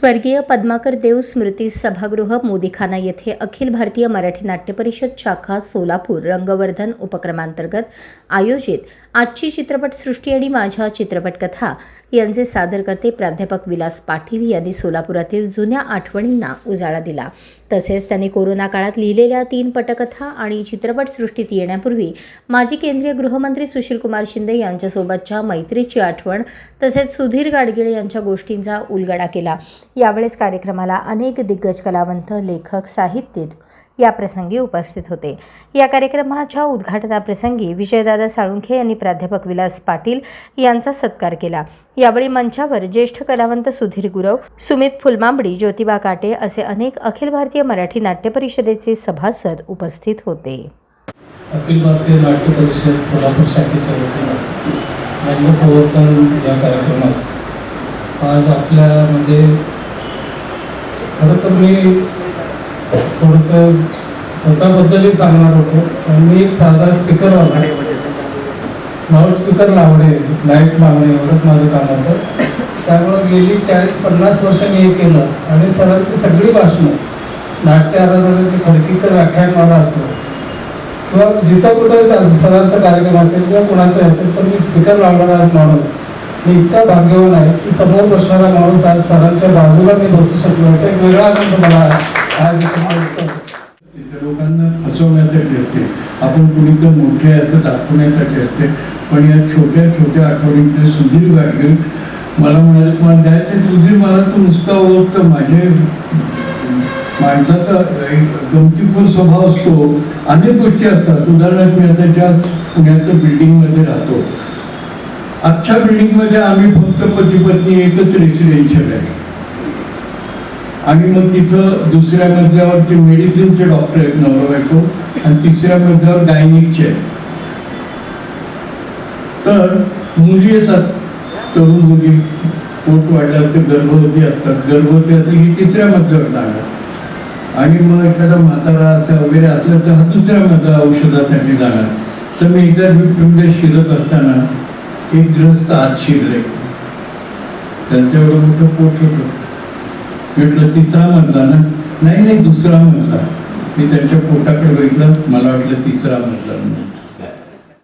स्वर्गीय पद्माकर देव स्मृती सभागृह मोदीखाना येथे अखिल भारतीय मराठी नाट्य परिषद शाखा सोलापूर रंगवर्धन उपक्रमांतर्गत आयोजित आजची चित्रपटसृष्टी आणि माझ्या चित्रपटकथा यांचे सादरकर्ते प्राध्यापक विलास पाटील यांनी सोलापुरातील जुन्या आठवणींना उजाळा दिला. तसेच त्यांनी कोरोना काळात लिहिलेल्या तीन पटकथा आणि चित्रपटसृष्टीत येण्यापूर्वी माजी केंद्रीय गृहमंत्री सुशीलकुमार शिंदे यांच्यासोबतच्या मैत्रीची आठवण तसेच सुधीर गाडगिळे यांच्या गोष्टींचा उलगडा केला. यावेळेस कार्यक्रमाला अनेक दिग्गज कलावंत लेखक साहित्यिक याप्रसंगी उपस्थित होते. या कार्यक्रमाच्या उद्घाटनाप्रसंगी विजयदादा साळुंखे यांनी प्राध्यापक विलास पाटील यांचा सत्कार केला. यावेळी मंचावर ज्येष्ठ कलावंत सुधीर गुरव सुमित फुलमांबडी ज्योतिबा काटे असे अनेक अखिल भारतीय मराठी नाट्य परिषदेचे सभासद उपस्थित होते. अखिल भारतीय नाट्य परिषद सोलापूर शाखेच्या वतीनं संवर्धन या कार्यक्रमात. आज आपल्यामध्ये खरं तर मी थोडंसं स्वतःबद्दलही सांगणार होतो मी एक साधा स्पीकर वाजवतो लाऊड स्पीकर लावणे लाइट लावणे एवढंच माझं काम होतं. त्यामुळं गेली चाळीस पन्नास वर्ष मी हे केलं आणि सरांची सगळी भाषणं नाट्य आराधनाची खडकीकर व्याख्यान मला असलं. किंवा जिथं कुठं सरांचा कार्यक्रम असेल किंवा कुणाचा असेल तर मी स्पीकर लावणारा माणूस. मी इतका भाग्यवान आहे की समोर बसणारा माणूस आज सरांच्या बाजूला मी बसू शकलो. याचा एक वेगळा आनंद मला आहे. इथे लोकांना फसवण्यासाठी असते. आपण कुणी तर मोठे आहे असं दाखवण्यासाठी असते. पण या छोट्या छोट्या आठवणींचे सुधीर गाडगे मला म्हणाले मला द्यायचे सुधीर मला तू नुसता ओळखतं. माझे माणसाचा एक गमतीखोर स्वभाव असतो. अनेक गोष्टी असतात. उदाहरणार्थ मी आता ज्या पुण्याच्या बिल्डिंगमध्ये राहतो. आजच्या बिल्डिंगमध्ये आम्ही फक्त पती पत्नी एकच रेसिडेन्शियल आहे. आणि मग तिथं दुसऱ्या मजल्यावरचे मेडिसिनचे डॉक्टर आहेत नवरा बायको आणि तिसऱ्या मजल्यावर गायनिकचे आहेत. तर मुली येतात तरुण मुली. पोट वाढल्या ते गर्भवती असतात. गर्भवती असली ही तिसऱ्या मजल्यावर जाणार आणि मग एखादा म्हातारा वगैरे असलं तर हा दुसऱ्या मजला औषधासाठी जाणार तर मी एकदा बिल्डिंगमध्ये शिरत असताना एक ग्रस्त आत शिरले. त्यांच्यावर मोठं पोट होतं. म्हटलं तिसरा मजला ना? नाही नाही दुसरा मजला मी त्यांच्या पोटाकडे बघितलं मला वाटलं तिसरा मजला म्हणजे